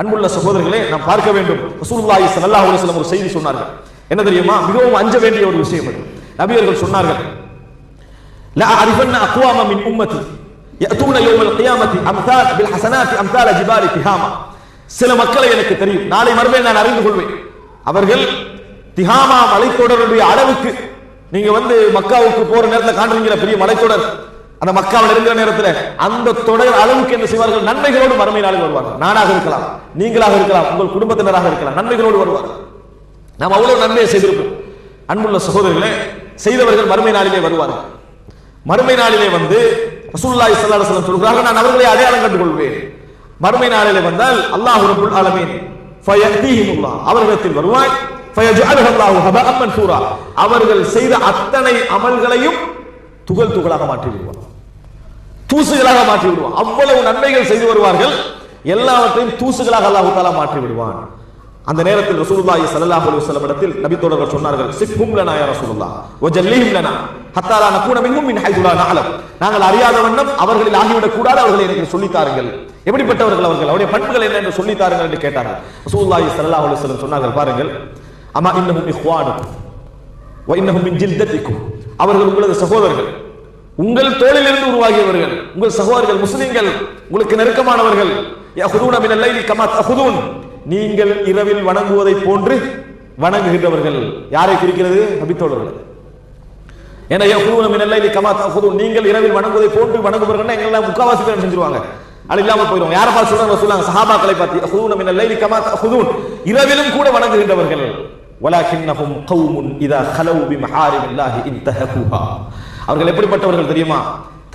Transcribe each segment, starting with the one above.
அன்புள்ள சகோதரர்களே நாம் பார்க்க வேண்டும். ரசூலுல்லாஹி ஸல்லல்லாஹு அலைஹி வஸல்லம் ஒரு செய்தி சொன்னார்கள். என்ன தெரியுமா? மிகவும் அஞ்ச வேண்டிய ஒரு விஷயம் அது. நபியர்கள் சொன்னார்கள் லா அரிஃபன்ன அக்வாம மின் உம்மதி யஅதூன யௌமல் கியாமத்தி அம்சால் பில் ஹசனாத் அம்சால் ஜிபாலி திஹாமா. சில மக்களை எனக்கு தெரியும். நாளை மறுபடியும் நான் அறிந்து கொள்வேன். அவர்கள் திஹாமா மலைத்தொடருடைய அளவுக்கு நீங்க வந்து மக்காவுக்கு போற நேரத்தில் காண்றீங்களா பெரிய மலைத்தொடர்? அந்த மக்காவில் இருக்கிற நேரத்துல அந்த தொடர் அளவுக்கு என்ன செய்வார்கள்? நன்மைகளோடு மறுமை நாளில் வருவார்கள். நானாக இருக்கலாம் நீங்களாக இருக்கலாம் உங்கள் குடும்பத்தினராக இருக்கலாம் நன்மைகளோடு வருவார்கள். நாம் அவ்வளவு நன்மையை செய்திருப்போம். அன்புள்ள சகோதரர்களே செய்தவர்கள் மறுமை நாளிலே வருவார்கள். மறுமை நாளிலே வந்து ரசூலுல்லாஹி ஸல்லல்லாஹு அலைஹி சொல்கிறார்கள் நான் அவர்களை அடையாளம் கண்டு கொள்வேன் மறுமை நாளிலே வந்தால் அல்லாஹ் ரபுல் ஆலமீன் ஃபயஹ்தீஹிமுல்லாஹ். அவர்களிடத்தில் வருவாய் ஃபயஜ்அலுஹு ஹபஅம் மன்சூரா. அவர்கள் செய்த அத்தனை அமல்களையும் துகள் துகளாக மாற்றி விடுவார் தூசுகளாக மாற்றி விடுவான் அவ்வளவு நன்மைகள் செய்து வருவார்கள். எல்லாவற்றையும் தூசுகளாக அல்லாஹ் தாலா மாற்றி விடுவான் அந்த நேரத்தில் ரசூலுல்லாஹி ஸல்லல்லாஹு அலைஹி வஸல்லம் இடத்தில் நபி தோழர்கள் சொன்னார்கள் சிஃபும் லனா யா ரசூலுல்லாஹ் வஜல்லிஹிம் லனா ஹத்தா லா நகூன மின்ஹும் மின் ஹைது லா நஅலம் நாங்கள் அறியாத வண்ணம் அவர்களில் ஆகிவிடக் கூடாது அவர்களை எனக்கு சொல்லி தாருங்கள். எப்படிப்பட்டவர்கள் அவர்கள்? அவருடைய பண்புகள் என்ன என்று சொல்லி தாருங்கள் என்று கேட்டார்கள். ரசூலுல்லாஹி ஸல்லல்லாஹு அலைஹி வஸல்லம் சொன்னார்கள் பாருங்கள் அமா இன்னஹும் இஹ்வானுக்கும் வ இன்னஹும் மின் ஜில்தத்திக்கும். அவர்கள் உங்களது சகோதரர்கள் உங்கள் தோளிலிருந்து உருவாகியவர்கள் உங்கள் சகோதரர்கள் முஸ்லிம்கள் உங்களுக்கு நெருக்கமானவர்கள் லைலி நீங்கள் இரவில் வணங்குவதை போன்று வணங்குகின்றவர்கள். யாரை குறிக்கிறது? நபித்தோழர்கள். ஏன்னா லைலி நீங்கள் இரவில் வணங்குவதை போன்று வணங்குபவர்கள் எங்கெல்லாம் முக்காவாசி பேர் செஞ்சிருவாங்க? அது இல்லாம போயிடும் யாரை பார்த்து சொல்றாங்க சொல்லுவாங்க சஹாபாக்களை பார்த்து யஹுதூன மின் லைலி கமா ஹுதூன் இரவிலும் கூட வணங்குகின்றவர்கள். வலாகின்னஹும் கௌமுன் இதா ஹலவு பி மஹாரிமில்லாஹி இன்தஹகுஹா. அவர்கள் எப்படிப்பட்டவர்கள் தெரியுமா?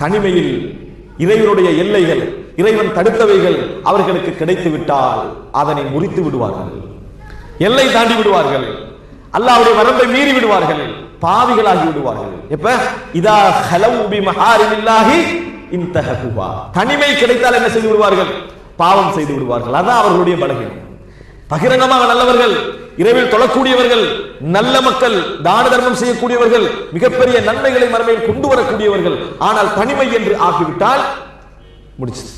தனிமையில் இறைவனுடைய எல்லைகள் இறைவன் தடுத்தவைகள் அவர்களுக்கு கிடைத்து விட்டால் அதனை முறித்து விடுவார்கள். எல்லை தாண்டி விடுவார்கள். அல்லாஹ்வுடைய வரம்பை மீறி விடுவார்கள். பாவிகளாகி விடுவார்கள். எப்ப? இதா ஹலவு பி மஹாரிமில்லாஹி இன்தஹகுஹா தனிமை கிடைத்தால் என்ன செய்து விடுவார்கள்? பாவம் செய்து விடுவார்கள். அதான் அவர்களுடைய பலகீனம். பகிரங்கமாக நல்லவர்கள் இரவில் தொழக்கூடியவர்கள் நல்ல மக்கள் தான தர்மம் செய்யக்கூடியவர்கள் மிகப்பெரிய நன்மைகளை மறுமையில் கொண்டு வரக்கூடியவர்கள். ஆனால் தனிமை என்று ஆகிவிட்டால் முடிச்சது